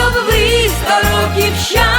щоб ви сто років щастя.